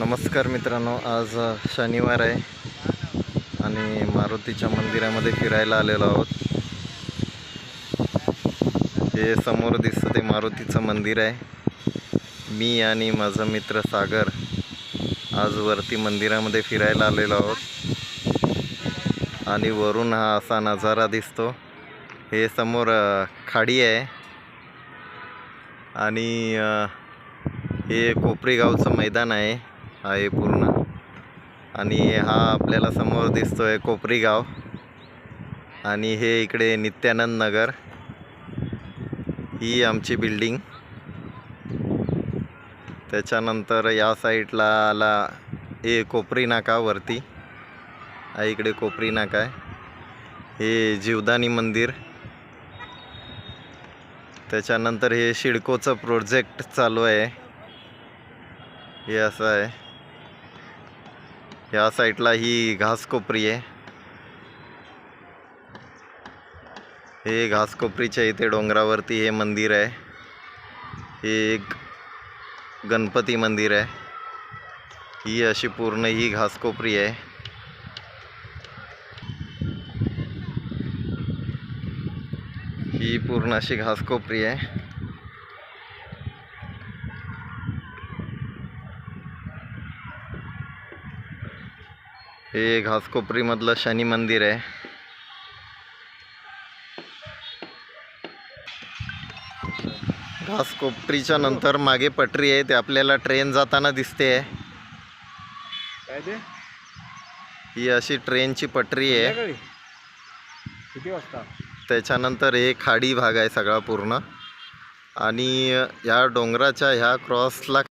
नमस्कार मित्रांनो आज शनिवार आहे आणि मारुतीच्या मंदिरामध्ये फिरायला आलेलो आहोत. हे समोर दिसतं ते मारुतीचं मंदिर आहे. मी आणि माझा मित्र सागर आज वरती मंदिरामध्ये फिरायला आलेलो आहोत. आणि वरून हा असा नजारा दिसतो. हे समोर खाडी आहे. आणि हे कोपरेगावचं मैदान आहे. आहे पूर्ण. आणि हा आपल्याला समोर दिसतो कोपरी गाव. आणि हे इकडे नित्यानंद नगर. ही आमची बिल्डिंग. त्याच्यानंतर या साईडला आला हे कोपरी नाका वरती. हा इकडे कोपरी नाका आहे. हे जीवदानी मंदिर. त्याच्यानंतर हे शिडकोचं प्रोजेक्ट चालू आहे. हे असं आहे. या साईडला ही घासकोपरी आहे. हे घासकोपरीच्या इथे डोंगरावरती हे मंदिर आहे. हे एक गणपती मंदिर आहे. ही अशी पूर्ण ही घासकोपरी आहे. ही पूर्ण अशी घासकोपरी आहे. हे घासकोपरीमधलं शनी मंदिर आहे. घासकोपरीच्या नंतर मागे पटरी आहे ते आपल्याला ट्रेन जाताना दिसते. आहे ही अशी ट्रेनची पटरी आहे. संध्याकाळी? किती वाजता? त्याच्यानंतर हे खाडी भाग आहे सगळा पूर्ण. आणि या डोंगराच्या ह्या क्रॉसला